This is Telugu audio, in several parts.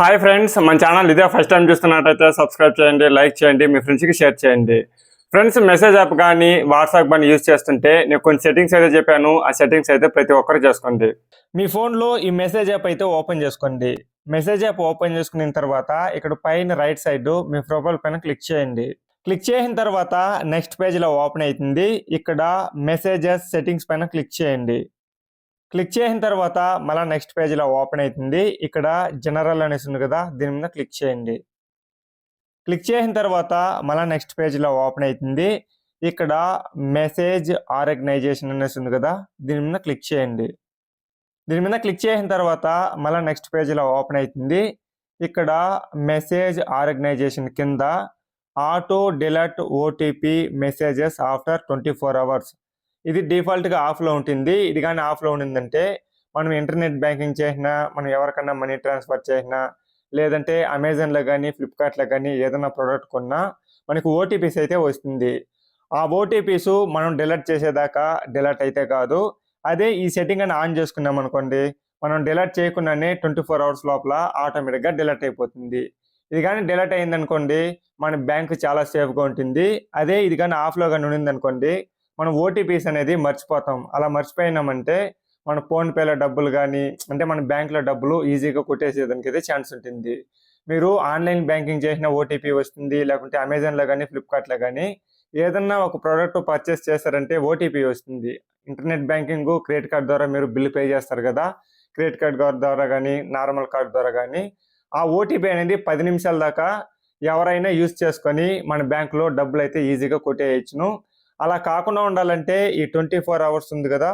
హాయ్ ఫ్రెండ్స్ మన ఛానల్ ఇదే ఫస్ట్ టైం చూస్తున్నట్టయితే సబ్స్క్రైబ్ చేయండి లైక్ చేయండి మీ ఫ్రెండ్స్కి షేర్ చేయండి. ఫ్రెండ్స్ మెసేజ్ యాప్ కానీ వాట్సాప్ కానీ యూజ్ చేస్తుంటే నేను కొన్ని సెట్టింగ్స్ అయితే చెప్పాను ఆ సెట్టింగ్స్ అయితే ప్రతి ఒక్కరు చేసుకోండి. మీ ఫోన్లో ఈ మెసేజ్ యాప్ అయితే ఓపెన్ చేసుకోండి. మెసేజ్ యాప్ ఓపెన్ చేసుకున్న తర్వాత ఇక్కడ పైన రైట్ సైడ్ మీ ప్రొఫైల్ పైన క్లిక్ చేయండి. క్లిక్ చేసిన తర్వాత నెక్స్ట్ పేజ్లో ఓపెన్ అవుతుంది ఇక్కడ మెసేజెస్ సెట్టింగ్స్ పైన క్లిక్ చేయండి. క్లిక్ చేసిన తర్వాత మళ్ళీ నెక్స్ట్ పేజ్లో ఓపెన్ అవుతుంది. ఇక్కడ జనరల్ అనేసి ఉంది కదా దీని మీద క్లిక్ చేయండి. క్లిక్ చేసిన తర్వాత మళ్ళీ నెక్స్ట్ పేజ్లో ఓపెన్ అవుతుంది. ఇక్కడ మెసేజ్ ఆర్గనైజేషన్ అనేసి ఉంది కదా దీని మీద క్లిక్ చేయండి. దీని మీద క్లిక్ చేసిన తర్వాత మళ్ళీ నెక్స్ట్ పేజ్లో ఓపెన్ అవుతుంది. ఇక్కడ మెసేజ్ ఆర్గనైజేషన్ కింద auto delete OTP messages after twenty four hours. ఇది డిఫాల్ట్గా ఆఫ్లో ఉంటుంది ఇది కానీ ఆఫ్లో ఉండిందంటే మనం ఇంటర్నెట్ బ్యాంకింగ్ చేసినా మనం ఎవరికన్నా మనీ ట్రాన్స్ఫర్ చేసినా లేదంటే అమెజాన్లో కానీ ఫ్లిప్కార్ట్లో కానీ ఏదైనా ప్రోడక్ట్ కొన్నా మనకు ఓటీపీస్ అయితే వస్తుంది. ఆ ఓటీపీస్ మనం డిలీట్ చేసేదాకా డిలీట్ అయితే కాదు. అదే ఈ సెట్టింగ్ అని ఆన్ చేసుకున్నాం అనుకోండి మనం డిలీట్ చేయకుండానే ట్వంటీ ఫోర్ అవర్స్ లోపల ఆటోమేటిక్గా డిలీట్ అయిపోతుంది. ఇది కానీ డిలీట్ అయిందనుకోండి మన బ్యాంక్ చాలా సేఫ్గా ఉంటుంది. అదే ఇది కానీ ఆఫ్లో కానీ ఉండింది అనుకోండి మనం ఓటీపీస్ అనేది మర్చిపోతాం. అలా మర్చిపోయినామంటే మన ఫోన్పేలో డబ్బులు కానీ అంటే మన బ్యాంక్లో డబ్బులు ఈజీగా కొట్టేసేదానికి అయితే ఛాన్స్ ఉంటుంది. మీరు ఆన్లైన్ బ్యాంకింగ్ చేసిన ఓటీపీ వస్తుంది లేకుంటే అమెజాన్లో కానీ ఫ్లిప్కార్ట్లో కానీ ఏదన్నా ఒక ప్రోడక్ట్ పర్చేస్ చేస్తారంటే ఓటీపీ వస్తుంది. ఇంటర్నెట్ బ్యాంకింగ్ క్రెడిట్ కార్డ్ ద్వారా మీరు బిల్ పే చేస్తారు కదా. క్రెడిట్ కార్డ్ ద్వారా కానీ నార్మల్ కార్డ్ ద్వారా కానీ ఆ ఓటీపీ అనేది పది నిమిషాల దాకా ఎవరైనా యూజ్ చేసుకొని మన బ్యాంకులో డబ్బులు అయితే ఈజీగా కొట్టేయచ్చును. అలా కాకుండా ఉండాలంటే ఈ ట్వంటీ ఫోర్ అవర్స్ ఉంది కదా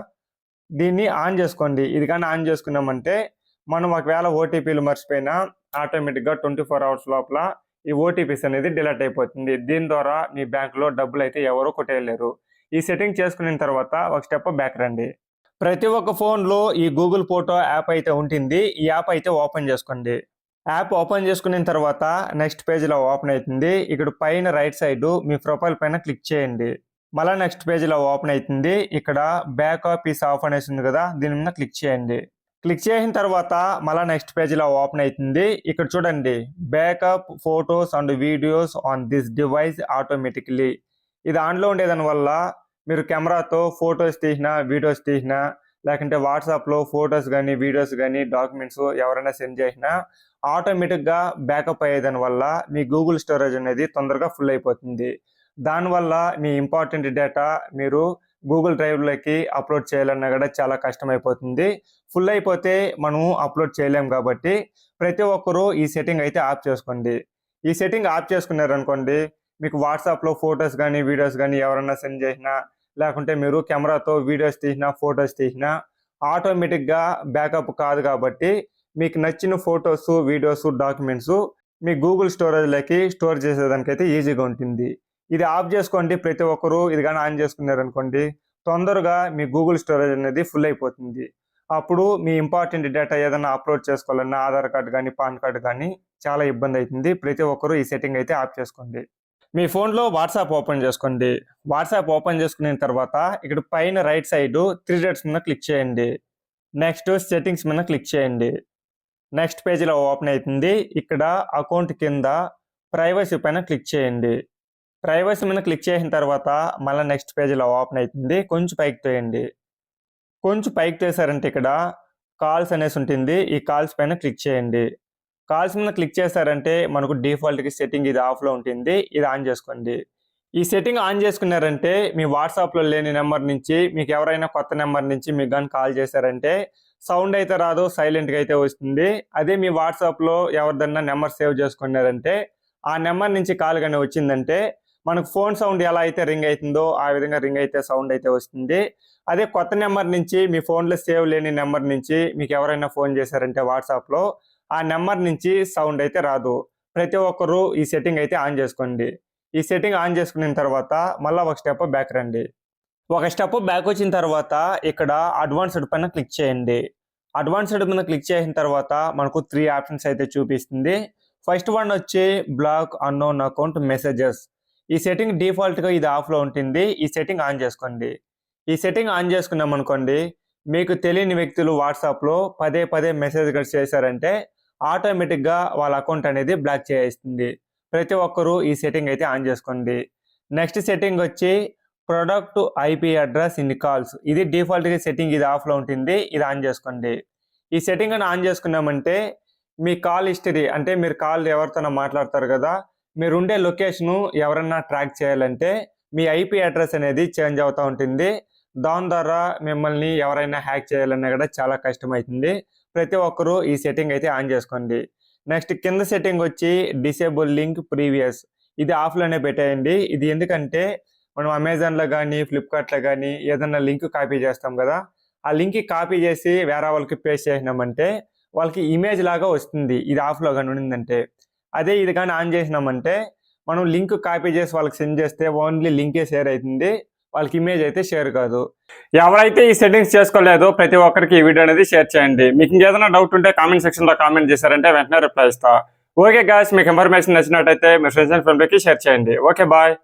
దీన్ని ఆన్ చేసుకోండి. ఇది కానీ ఆన్ చేసుకున్నామంటే మనం ఒకవేళ ఓటీపీలు మర్చిపోయినా ఆటోమేటిక్గా ట్వంటీ ఫోర్ అవర్స్ లోపల ఈ ఓటీపీస్ అనేది డిలీట్ అయిపోతుంది. దీని ద్వారా మీ బ్యాంకులో డబ్బులు అయితే ఎవరూ కొట్టేయలేరు. ఈ సెట్టింగ్ చేసుకున్న తర్వాత ఒక స్టెప్ బ్యాక్ రండి. ప్రతి ఒక్క ఫోన్లో ఈ గూగుల్ ఫోటో యాప్ అయితే ఉంటుంది. ఈ యాప్ అయితే ఓపెన్ చేసుకోండి. యాప్ ఓపెన్ చేసుకున్న తర్వాత నెక్స్ట్ పేజ్లో ఓపెన్ అవుతుంది. ఇక్కడ పైన రైట్ సైడ్ మీ ప్రొఫైల్ పైన క్లిక్ చేయండి. మళ్ళీ నెక్స్ట్ పేజ్లో ఓపెన్ అవుతుంది ఇక్కడ బ్యాకప్ ఆఫీస్ ఆఫ్ అనేసి ఉంది కదా దీని మీద క్లిక్ చేయండి. క్లిక్ చేసిన తర్వాత మళ్ళీ నెక్స్ట్ పేజ్లో ఓపెన్ అవుతుంది ఇక్కడ చూడండి backup photos and videos on this device automatically ఇది ఆన్లో ఉండేదాని వల్ల మీరు కెమెరాతో ఫొటోస్ తీసినా వీడియోస్ తీసినా లేకుంటే వాట్సాప్లో ఫొటోస్ కానీ వీడియోస్ కానీ డాక్యుమెంట్స్ ఎవరైనా సెండ్ చేసినా ఆటోమేటిక్గా బ్యాకప్ అయ్యేదాని వల్ల మీ గూగుల్ స్టోరేజ్ అనేది తొందరగా ఫుల్ అయిపోతుంది. దానివల్ల మీ ఇంపార్టెంట్ డేటా మీరు గూగుల్ డ్రైవ్లోకి అప్లోడ్ చేయాలన్నా కూడా చాలా కష్టమైపోతుంది. ఫుల్ అయిపోతే మనం అప్లోడ్ చేయలేం కాబట్టి ప్రతి ఒక్కరూ ఈ సెట్టింగ్ అయితే ఆఫ్ చేసుకోండి. ఈ సెట్టింగ్ ఆఫ్ చేసుకున్నారనుకోండి మీకు వాట్సాప్లో ఫొటోస్ కానీ వీడియోస్ కానీ ఎవరైనా సెండ్ చేసినా లేకుంటే మీరు కెమెరాతో వీడియోస్ తీసినా ఫొటోస్ తీసినా ఆటోమేటిక్గా బ్యాకప్ కాదు కాబట్టి మీకు నచ్చిన ఫొటోస్ వీడియోస్ డాక్యుమెంట్స్ మీ గూగుల్ స్టోరేజ్లోకి స్టోర్ చేసేదానికైతే ఈజీగా ఉంటుంది. ఇది ఆఫ్ చేసుకోండి ప్రతి ఒక్కరూ ఇది కానీ ఆన్ చేసుకున్నారనుకోండి తొందరగా మీ గూగుల్ స్టోరేజ్ అనేది ఫుల్ అయిపోతుంది. అప్పుడు మీ ఇంపార్టెంట్ డేటా ఏదైనా అప్లోడ్ చేసుకోవాలన్నా ఆధార్ కార్డు కానీ పాన్ కార్డు కానీ చాలా ఇబ్బంది అవుతుంది ప్రతి ఒక్కరూ ఈ సెట్టింగ్ అయితే ఆఫ్ చేసుకోండి. మీ ఫోన్లో వాట్సాప్ ఓపెన్ చేసుకోండి. వాట్సాప్ ఓపెన్ చేసుకున్న తర్వాత ఇక్కడ పైన రైట్ సైడ్ త్రీ డేట్స్ మీద క్లిక్ చేయండి. నెక్స్ట్ సెట్టింగ్స్ మీద క్లిక్ చేయండి. నెక్స్ట్ పేజీలో ఓపెన్ అవుతుంది. ఇక్కడ అకౌంట్ కింద ప్రైవసీ పైన క్లిక్ చేయండి. ప్రైవసీ మీద క్లిక్ చేసిన తర్వాత మళ్ళీ నెక్స్ట్ పేజీలో ఓపెన్ అవుతుంది కొంచెం పైకి తోయండి. కొంచెం పైకి తోసారంటే ఇక్కడ కాల్స్ అనేసి ఉంటుంది. ఈ కాల్స్ పైన క్లిక్ చేయండి. కాల్స్ మీద క్లిక్ చేశారంటే మనకు డిఫాల్ట్కి సెట్టింగ్ ఇది ఆఫ్లో ఉంటుంది. ఇది ఆన్ చేసుకోండి. ఈ సెట్టింగ్ ఆన్ చేసుకున్నారంటే మీ వాట్సాప్లో లేని నెంబర్ నుంచి మీకు ఎవరైనా కొత్త నెంబర్ నుంచి మీకు కానీ కాల్ చేశారంటే సౌండ్ అయితే రాదు సైలెంట్గా అయితే వస్తుంది. అదే మీ వాట్సాప్లో ఎవరిదన్నా నెంబర్ సేవ్ చేసుకున్నారంటే ఆ నెంబర్ నుంచి కాల్ కానీ వచ్చిందంటే మనకు ఫోన్ సౌండ్ ఎలా అయితే రింగ్ అవుతుందో ఆ విధంగా రింగ్ అయితే సౌండ్ అయితే వస్తుంది. అదే కొత్త నెంబర్ నుంచి మీ ఫోన్లో సేవ్ లేని నెంబర్ నుంచి మీకు ఎవరైనా ఫోన్ చేశారంటే వాట్సాప్లో ఆ నెంబర్ నుంచి సౌండ్ అయితే రాదు. ప్రతి ఒక్కరూ ఈ సెట్టింగ్ అయితే ఆన్ చేసుకోండి. ఈ సెట్టింగ్ ఆన్ చేసుకున్న తర్వాత మళ్ళీ ఒక స్టెప్ బ్యాక్ రండి. ఒక స్టెప్ బ్యాక్ వచ్చిన తర్వాత ఇక్కడ అడ్వాన్స్డ్ పైన క్లిక్ చేయండి. అడ్వాన్స్డ్ మీద క్లిక్ చేసిన తర్వాత మనకు త్రీ ఆప్షన్స్ అయితే చూపిస్తుంది. ఫస్ట్ వన్ వచ్చి బ్లాక్ అన్నోన్ అకౌంట్ మెసేజెస్. ఈ సెట్టింగ్ డిఫాల్ట్గా ఇది ఆఫ్లో ఉంటుంది. ఈ సెట్టింగ్ ఆన్ చేసుకోండి. ఈ సెట్టింగ్ ఆన్ చేసుకున్నాం అనుకోండి మీకు తెలియని వ్యక్తులు వాట్సాప్లో పదే పదే మెసేజ్ చేశారంటే ఆటోమేటిక్గా వాళ్ళ అకౌంట్ అనేది బ్లాక్ చేస్తుంది ప్రతి ఒక్కరూ ఈ సెట్టింగ్ అయితే ఆన్ చేసుకోండి. నెక్స్ట్ సెట్టింగ్ వచ్చి protect IP address in calls ఇది డిఫాల్ట్గా సెట్టింగ్ ఇది ఆఫ్లో ఉంటుంది ఇది ఆన్ చేసుకోండి. ఈ సెట్టింగ్ అని ఆన్ చేసుకున్నామంటే మీ కాల్ హిస్టరీ అంటే మీరు కాల్ ఎవరితోనో మాట్లాడతారు కదా మీరు ఉండే లొకేషను ఎవరన్నా ట్రాక్ చేయాలంటే మీ ఐపీ అడ్రస్ అనేది చేంజ్ అవుతూ ఉంటుంది. దాని ద్వారా మిమ్మల్ని ఎవరైనా హ్యాక్ చేయాలన్నా కూడా చాలా కష్టమవుతుంది ప్రతి ఒక్కరూ ఈ సెట్టింగ్ అయితే ఆన్ చేసుకోండి. నెక్స్ట్ కింద సెట్టింగ్ వచ్చి డిసేబుల్ లింక్ ప్రీవియస్. ఇది ఆఫ్లోనే పెట్టేయండి. ఇది ఎందుకంటే మనం అమెజాన్లో కానీ ఫ్లిప్కార్ట్లో కానీ ఏదన్నా లింక్ కాపీ చేస్తాం కదా ఆ లింక్ కాపీ చేసి వేరే వాళ్ళకి పేస్ట్ చేసినామంటే వాళ్ళకి ఇమేజ్ లాగా వస్తుంది. ఇది ఆఫ్లో కానీ ఉండిందంటే. అదే ఇది కానీ ఆన్ చేసినామంటే మనం లింక్ కాపీ చేసి వాళ్ళకి సెండ్ చేస్తే ఓన్లీ లింకే షేర్ అవుతుంది. వాళ్ళకి ఇమేజ్ అయితే షేర్ కాదు. ఎవరైతే ఈ సెట్టింగ్స్ చేసుకోలేదో ప్రతి ఒక్కరికి ఈ వీడియో అనేది షేర్ చేయండి. మీకు ఇంకేదైనా డౌట్ ఉంటే కామెంట్ సెక్షన్లో కామెంట్ చేశారంటే వెంటనే రిప్లై ఇస్తా. ఓకే గాయస్ మీకు ఇన్ఫర్మేషన్ నచ్చినట్టయితే మీ ఫ్రెండ్స్ అండ్ ఫ్యామిలీకి షేర్ చేయండి. Okay bye.